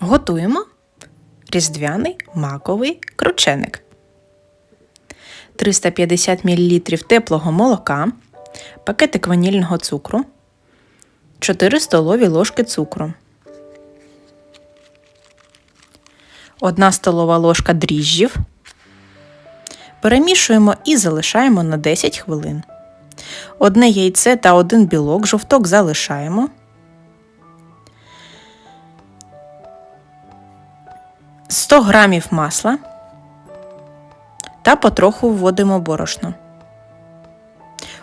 Готуємо різдвяний маковий крученик. 350 мл теплого молока, пакетик ванільного цукру, 4 столові ложки цукру, 1 столова ложка дріжджів. Перемішуємо і залишаємо на 10 хвилин. Одне яйце та один білок, жовток залишаємо. 100 грамів масла та потроху вводимо борошно.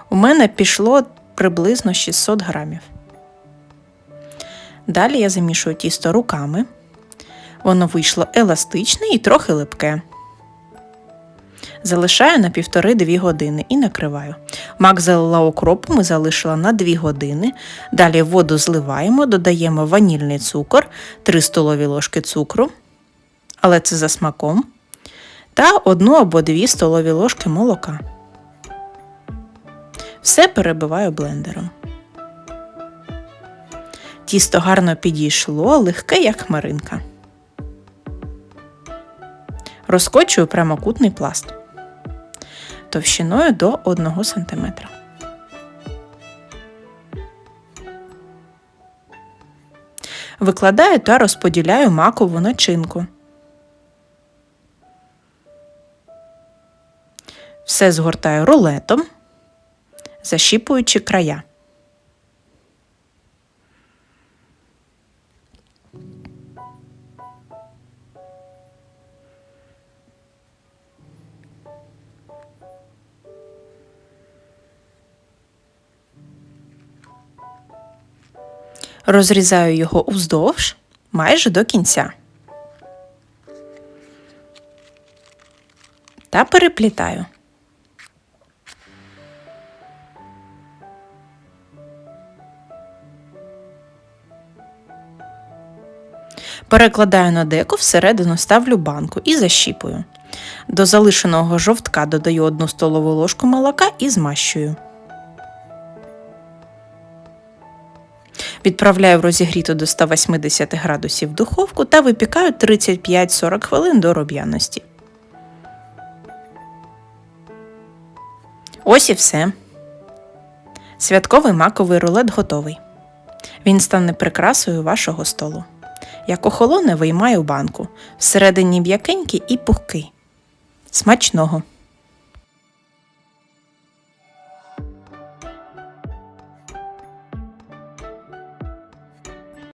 У мене пішло приблизно 600 грамів. Далі я замішую тісто руками. Воно вийшло еластичне і трохи липке. Залишаю на 1,5-2 години і накриваю. Мак залила окропом і залишила на 2 години. Далі воду зливаємо, додаємо ванільний цукор, 3 столові ложки цукру, але це за смаком, та 1 або 2 столові ложки молока. Все перебиваю блендером. Тісто гарно підійшло, легке, як хмаринка. Розкочую прямокутний пласт товщиною до 1 см. Викладаю та розподіляю макову начинку. Все згортаю рулетом, защіпуючи края. Розрізаю його уздовж майже до кінця. Та переплітаю. Перекладаю на деко, всередину ставлю банку і защіпую. До залишеного жовтка додаю 1 столову ложку молока і змащую. Відправляю в розігріту до 180 градусів духовку та випікаю 35-40 хвилин до рум'яності. Ось і все. Святковий маковий рулет готовий. Він стане прикрасою вашого столу. Як охолоне, виймаю банку. Всередині м'якенький і пухкий. Смачного!